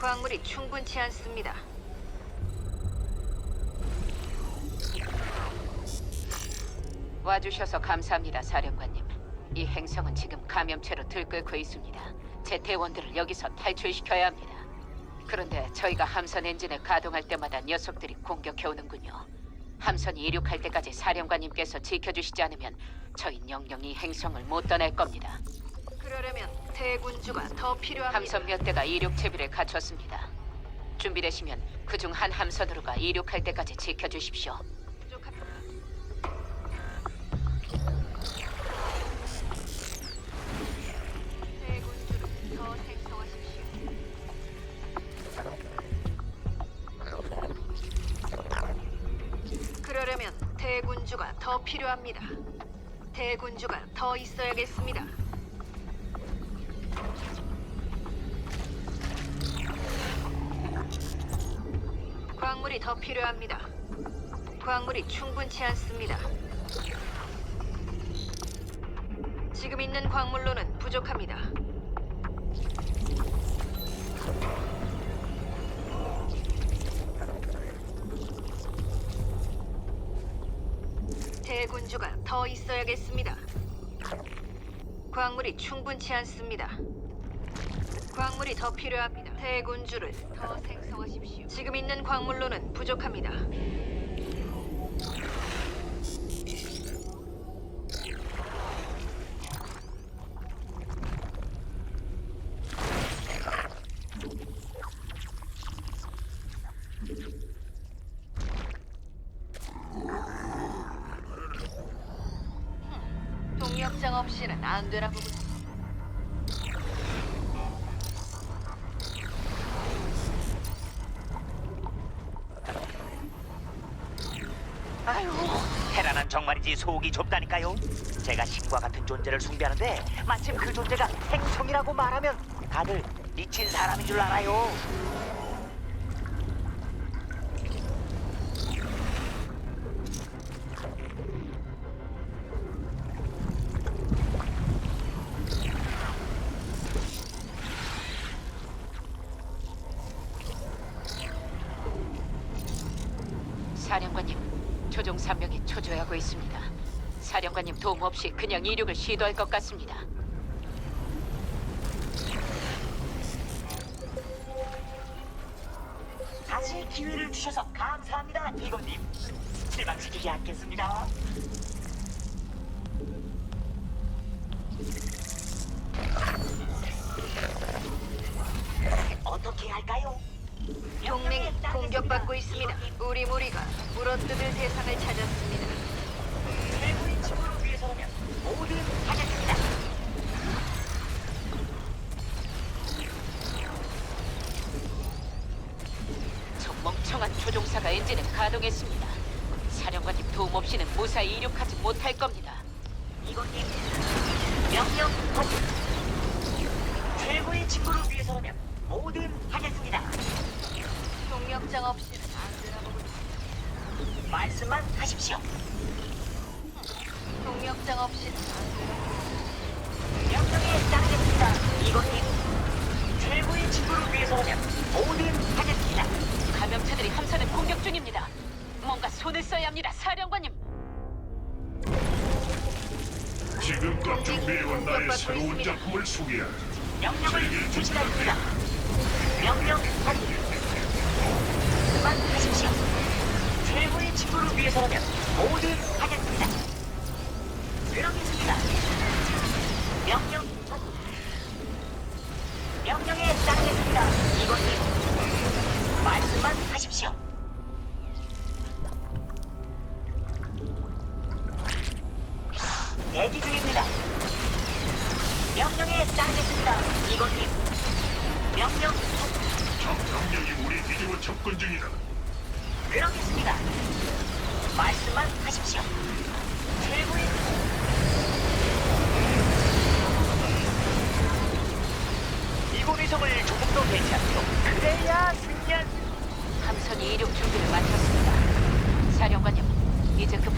광물이 충분치 않습니다. 와주셔서 감사합니다, 사령관님. 이 행성은 지금 감염체로 들끓고 있습니다. 제 대원들을 여기서 탈출시켜야 합니다. 그런데 저희가 함선 엔진을 가동할 때마다 녀석들이 공격해 오는군요. 함선이 이륙할 때까지 사령관님께서 지켜주시지 않으면 저희 영영 이 행성을 못 떠날 겁니다. 그러려면 대군주가 더 필요합니다. 함선 몇 대가 이륙 채비를 갖췄습니다. 준비되시면 그중 한 함선으로가 이륙할 때까지 지켜주십시오. 부족합니다. 대군주를 더 생성하십시오. 그러려면 대군주가 더 필요합니다. 대군주가 더 있어야겠습니다. 더 필요합니다. 광물이 충분치 않습니다. 지금 있는 광물로는 부족합니다. 대군주가 더 있어야겠습니다. 광물이 충분치 않습니다. 광물이 더 필요합니다. 대군주를 더 생 성하십시오. 지금 있는 광물로는 부족합니다. 동력장 없이는 안 되나 보군. 정말이지 속이 좁다니까요. 제가 신과 같은 존재를 숭배하는데 마침 그 존재가 행성이라고 말하면 다들 미친 사람인 줄 알아요. 사령관님, 조종 3명이 초조해하고 있습니다. 사령관님 도움 없이 그냥 이륙을 시도할 것 같습니다. 다시 기회를 주셔서 감사합니다, 이건님. 실망시키지 않겠습니다. 공격받고 있습니다. 우리 무리가 물어뜯을 대상을 찾았습니다. 최고의 친구를 위해서라면 뭐든 하겠습니다. 저 멍청한 조종사가 엔진을 가동했습니다. 사령관님 도움 없이는 무사히 이륙하지 못할 겁니다. 이건님 명령 확인. 최고의 친구를 말씀만 하십시오. 동력장 없이는 안 되나 명령에 따르겠습니다. 이건님 최고의 친구를 위해서라면 뭐든 하겠습니다. 감염체들이 함선을 공격 중입니다. 뭔가 손을 써야 합니다, 사령관님. 지금껏 준비해온 나의 새로운 작품을 소개하지. 명령을 주시겠습니다. 명령 확인. 말씀만 하십시오. 최고의 친구를 위해서라면 뭐든 하겠습니다. 그러겠습니다. 명령. 명령에 따르겠습니다. 이건님 말씀만 하십시오.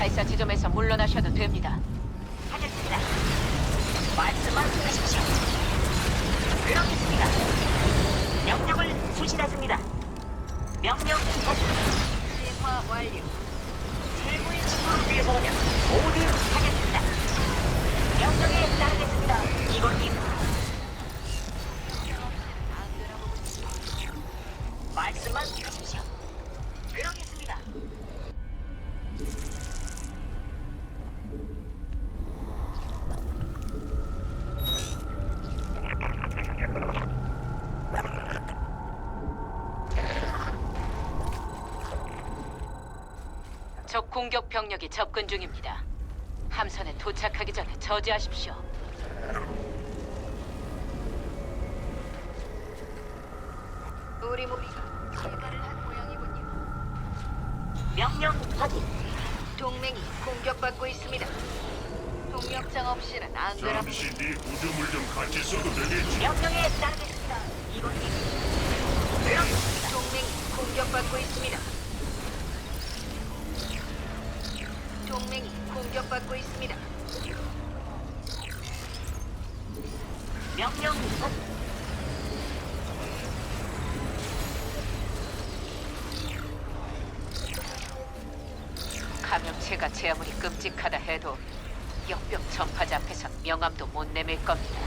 발사 지점에서 물러나셔도 됩니다. 하겠습니다. 말씀만 하십시오. 그러겠습니다. 명령을 수신했습니다. 명령. 진화 완료. 최고의 친구를 위해서라면 모두 하겠습니다. 명령에 따르겠습니다. 이건님. 공격 병력이 접근 중입니다. 함선에 도착하기 전에 저지하십시오. 우리 무리가 개발을 한 모양이군요. 명령 확인. 동맹이 공격받고 있습니다. 동력장 없이는 안 되나 잠시 네 구조물 좀 같이 써도 되겠지? 명령에 따르겠습니다. 그러겠습니다. 동맹이 공격받고 있습니다. 동맹이 공격받고 있습니다. 명령 확인. 감염체가 제 아무리 끔찍하다 해도 역병 전파자 앞에선 명함도 못 내밀 겁니다.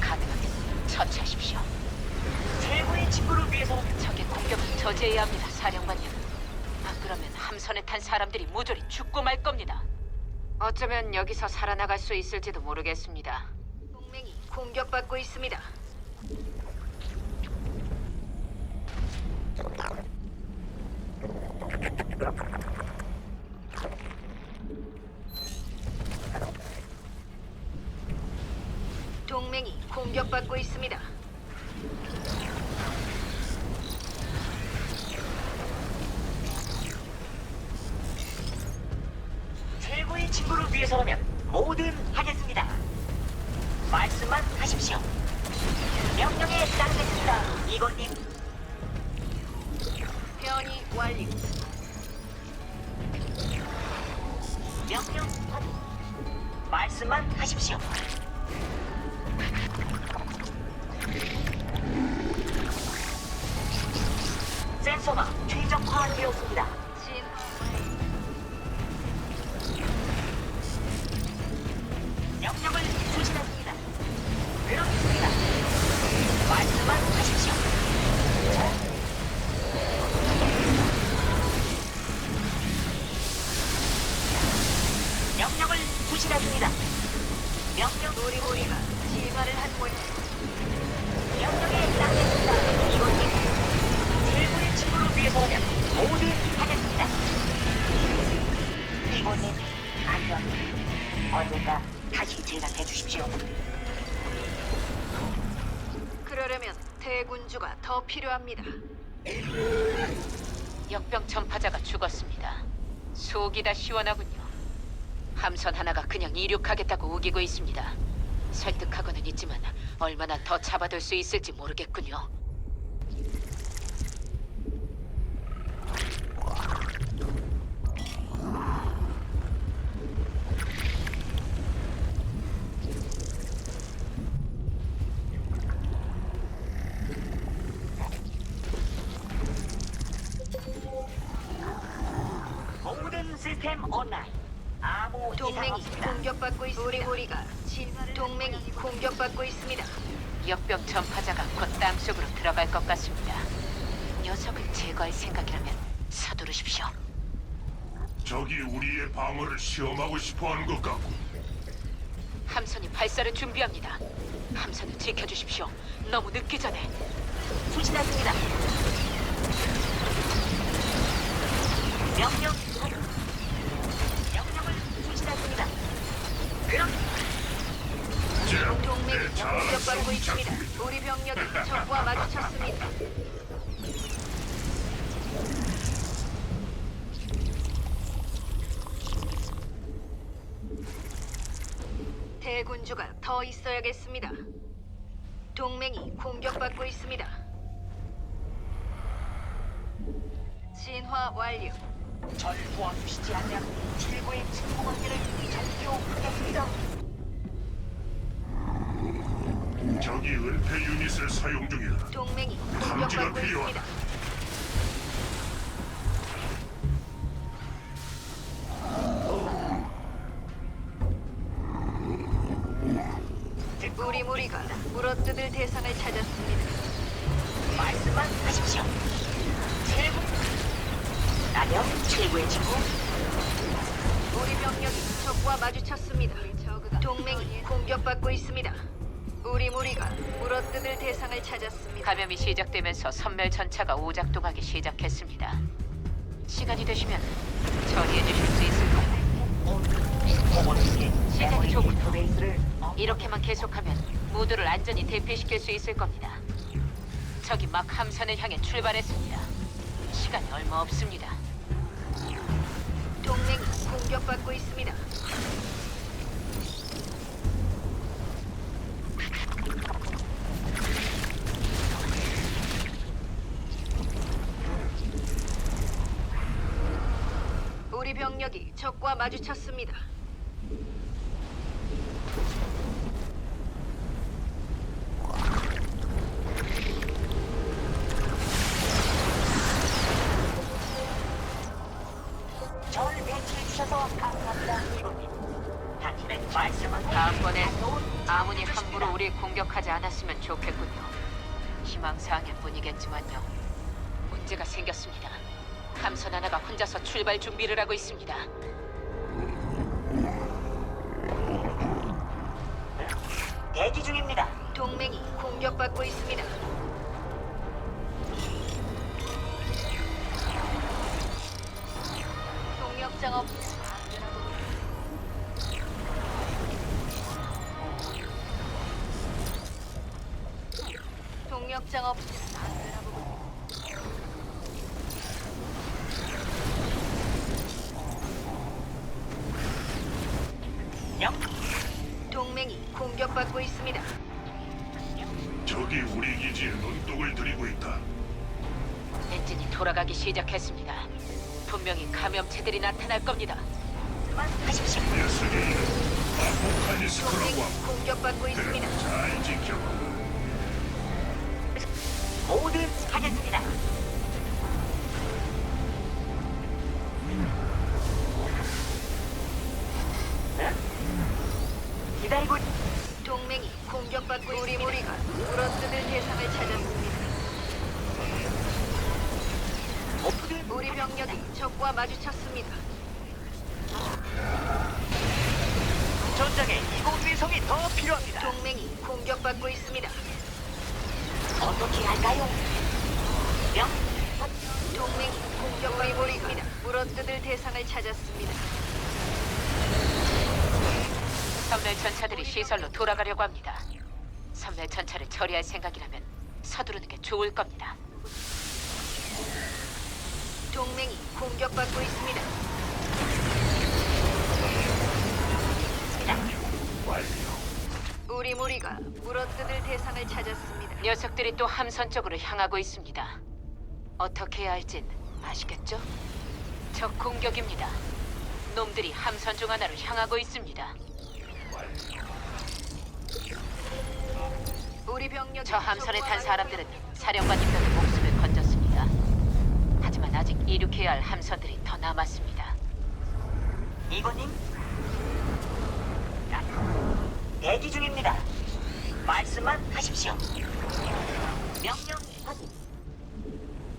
가능하면 처치하십시오. 최고의 친구를 위해서라면 적의 공격을 저지해야 합니다, 사령관님. 함선에 탄 사람들이 모조리 죽고 말 겁니다. 어쩌면 여기서 살아나갈 수 있을지도 모르겠습니다. 동맹이 공격받고 있습니다. 명령 확인. 말씀만 하십시오. 센서가 최적화되었습니다. 더 필요합니다. 역병 전파자가 죽었습니다. 속이 다 시원하군요. 함선 하나가 그냥 이륙하겠다고 우기고 있습니다. 설득하고는 있지만 얼마나 더 잡아둘 수 있을지 모르겠군요. 모든 아무 이상 동맹이 없습니다. 공격받고 있습니다. 우리 무리가 진화를 동맹이 공격받고 있습니다. 역병 전파자가 곧 땅속으로 들어갈 것 같습니다. 녀석을 제거할 생각이라면 서두르십시오. 적이 우리의 방어를 시험하고 싶어하는 것 같고 함선이 발사를 준비합니다. 함선을 지켜주십시오. 너무 늦기 전에 수신합니다. 명령 수신합니다. 그럼 자, 동맹이 공격받고 성 있습니다. 우리 병력이 적과 마주쳤습니다. 대군주가 더 있어야겠습니다. 동맹이 공격받고 있습니다. 진화 완료. 절 도와주시지 않으면 최고의 친구 관계를 전교하겠습니다. 적이 은폐 유닛을 사용 중이다. 동맹이 탐지가 공격받고 필요하다. 있습니다. 물어뜯을 대상을 찾았습니다. 감염이 시작되면서 선멸 전차가 오작동하기 시작했습니다. 시간이 되시면 처리해 주실 수 있을까요? 시작이 좋군요. 이렇게만 계속하면 모두를 안전히 대피시킬 수 있을 겁니다. 적이 막 함선을 향해 출발했습니다. 시간이 얼마 없습니다. 동맹이 공격받고 있습니다. 우리 병력이 적과 마주쳤습니다. 혼자서 출발 준비를 하고 있습니다. 대기 중입니다. 동맹이 공격받고 있습니다. 동력장 없. 시작했습니다. 분명히 감염체들이 나타날 겁니다. 하십시오. 녀석이 아포칼리스크라고 동맹이 하고 공격받고 있습니다. 잘 지켜. 모두 하겠습니다. 네? 기다리고 동맹이 공격받고 우리 무리가 물어뜯을 대상을 찾았습니다. 모두 우리 병력이 적과 마주쳤습니다. 전장에 이곳 위성이 더 필요합니다. 동맹이 공격받고 있습니다. 어떻게 할까요? 명 동맹이 공격받고 있습니다. 물어뜯을 대상을 찾았습니다. 선멸 전차들이 시설로 돌아가려고 합니다. 선멸 전차를 처리할 생각이라면 서두르는 게 좋을 겁니다. 동맹이 공격받고 있습니다. 우리 무리가 물어뜯을 대상을 찾았습니다. 녀석들이 또 함선 쪽으로 향하고 있습니다. 어떻게 해야 할진 아시겠죠? 적 공격입니다. 놈들이 함선 중 하나로 향하고 있습니다. 우리 병력 저 함선에 탄 사람들은 사령관님들의 목숨을 건졌습니다. 하지만 아직 이륙해야 할 함선들이 더 남았습니다. 이건님 대기 중입니다. 말씀만 하십시오. 명령 확인.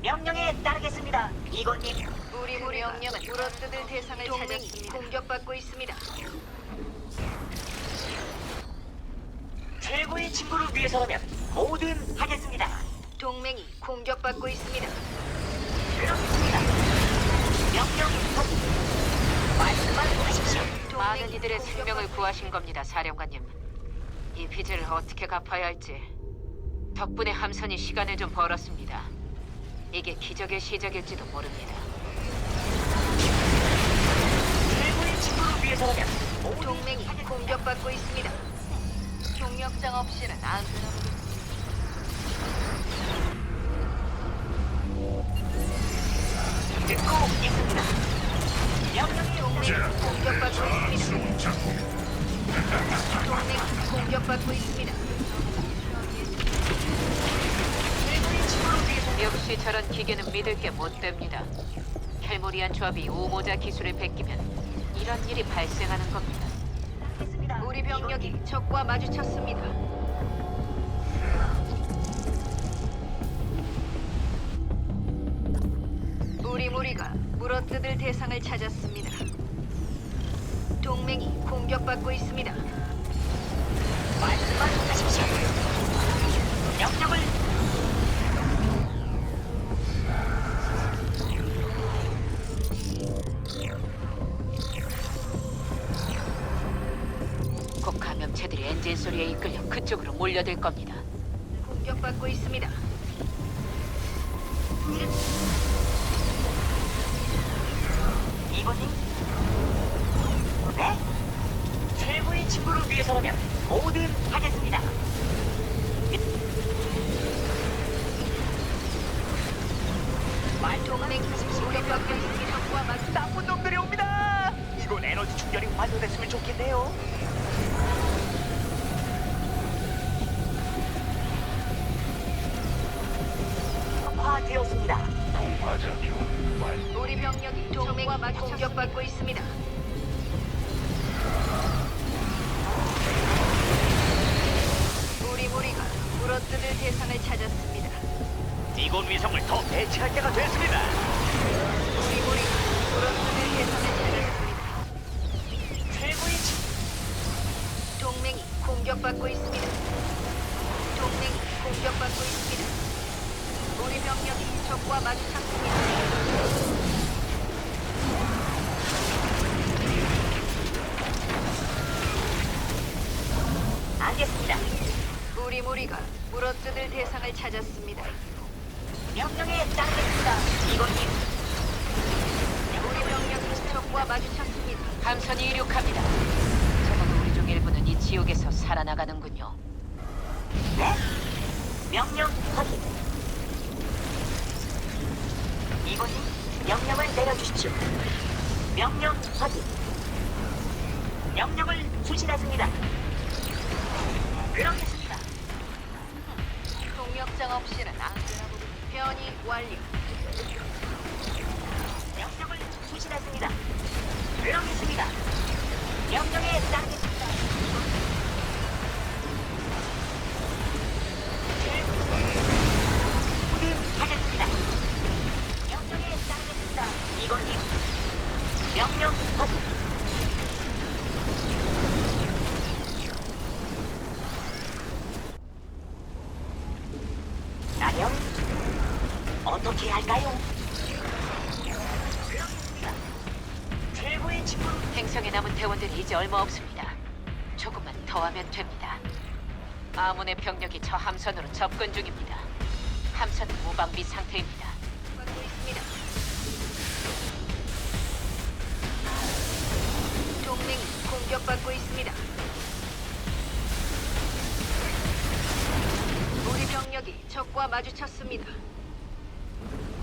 명령에 따르겠습니다. 이건님 우리 무리가 물어뜯을 대상을 찾았습니다. 공격받고 있습니다. 최고의 친구를 위해서라면 뭐든 하겠습니다. 동맹이 공격받고 있습니다. 그렇습니다. 명령 확인. 말씀만 하십시오. 많은 이들의 생명을 구하신 겁니다, 사령관님. 이 빚을 어떻게 갚아야 할지 덕분에 함선이 시간을 좀 벌었습니다. 이게 기적의 시작일지도 모릅니다. 최고의 친구를 위해서라면 동맹이 공격받고 있습니다. 동력장 없이는 안 듣고 있습니다. 명령이 오늘 공격받고 있습니다. 동네 공격받고 있습니다. 역시 저런 기계는 믿을 게 못 됩니다. 켈모리안 조합이 우모자 기술을 베끼면 이런 일이 발생하는 겁니다. 있습니다. 우리 병력이 적과 마주쳤습니다. 물어뜯을 대상을 찾았습니다. 동맹이 공격받고 있습니다. 말씀만 하십시오. 명령을 곧 감염체들이 엔진 소리에 이끌려 그쪽으로 몰려들 겁니다. 나쁜 놈들이 옵니다. 이건 에너지 충전이 완료됐으면 좋겠네요. 화되었습니다. 동화작용 완료. 우리 병력이 동맹과 공격받고 있습니다. 우리 무리가 물어뜯을 대상을 찾았습니다. 이곳 위성을 더 배치할 때가 됐습니다. 공격받고 있습니다. 우리 병력이 적과 마주쳤습니다. 알겠습니다. 우리 무리가 물어뜯을 대상을 찾았습니다. 명령에 따르겠습니다. 이번님 우리 병력이 적과 마주쳤습니다. 함선이 이륙합니다. 적어도 우리 중 일부는 이 지옥에서 살아나가는군요. 네? 명령 확인. 이번님 명령을 내려주십시오. 명령 확인. 명령을 수신했습니다. 그렇겠습니다. 동력장 없이는 안 보군. 변이 완료. 명령을 수신했습니다. 그렇겠습니다. 명령에 따르겠습니다. 이건님 명령 확인. 나령 어떻게 할까요? 최고의 친구 행성에 남은 대원들이 이제 얼마 없습니다. 조금만 더 하면 됩니다. 아문의 병력이 저 함선으로 접근 중입니다. 함선은 무방비 상태입니다. 공격받고 있습니다. 우리 병력이 적과 마주쳤습니다.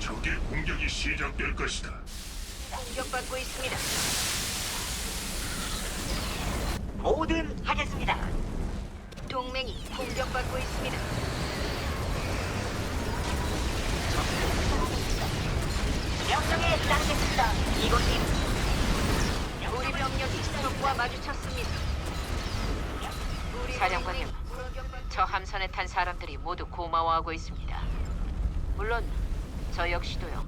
적의 공격이 시작될 것이다. 공격받고 있습니다. 뭐든 하겠습니다. 동맹이 공격받고 있습니다. 명령에 따르겠습니다. 이곳님 우리 병력이 적과 마주쳤습니다. 우리 사령관님, 저 함선에 탄 사람들이 모두 고마워하고 있습니다. 물론 저 역시도요.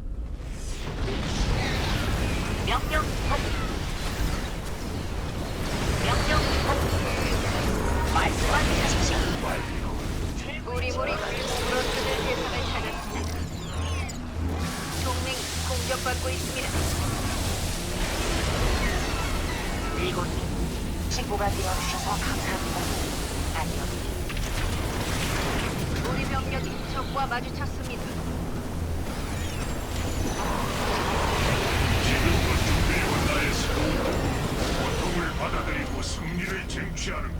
명령 확인. 명령 확인. 말씀만 하십시오. 우리 무리가 물어뜯을 대상을 찾았습니다. 동맹이 공격받고 있습니다. 친구가 되어주셔서 감사합니다. 아니요. 우리 병력이 적과 마주쳤습니다. 지금껏 준비해온 나의 새로운 고통을 받아들이고 승리를 쟁취하는 것.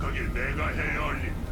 그게 내가 해야 할 일.